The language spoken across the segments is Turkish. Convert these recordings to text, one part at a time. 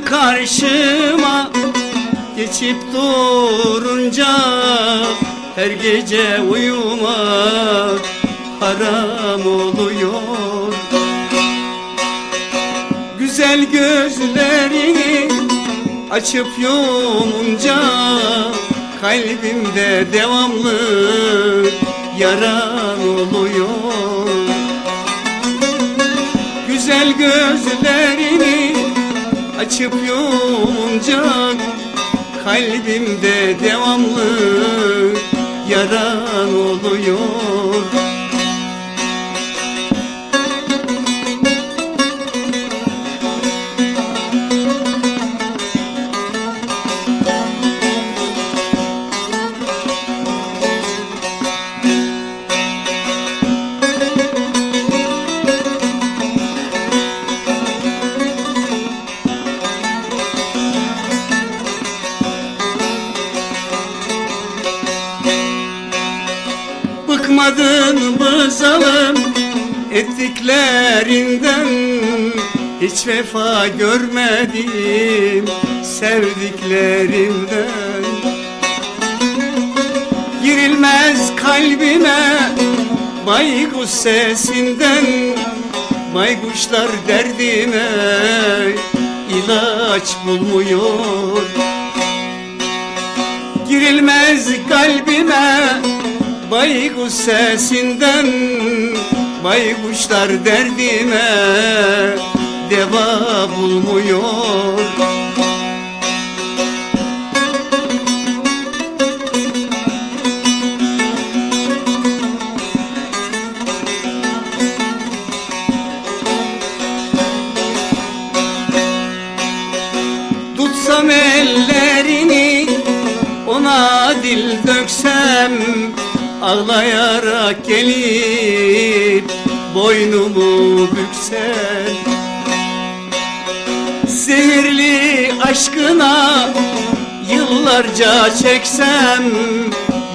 karşıma Geçip durunca Her gece uyumak Haram oluyor. Güzel gözlerini Açıp yumunca Kalbimde devamlı Yaran oluyor. Güzel gözlerini açıp yumunca Kalbimde devamlı yaran oluyor Bıkmadın mı zalim ettiklerinden. Hiç vefa görmedim sevdiklerimden Girilmez kalbime baykuş sesinden Baykuşlar derdime ilaç bulmuyor. Girilmez kalbime Baykuş sesinden Baykuşlar derdime Deva bulmuyor. Tutsam ellerini ona dil döksem Ağlayarak gelip boynumu büksem Zehirli aşkına yıllarca çeksem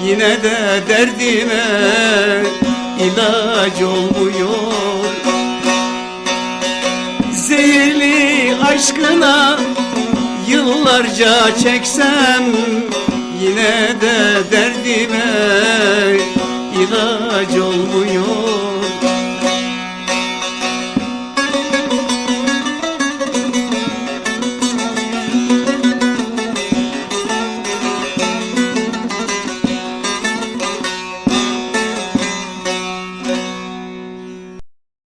Yine de derdime ilaç olmuyor. Zehirli aşkına yıllarca çeksem yine de derdime ilaç olmuyor.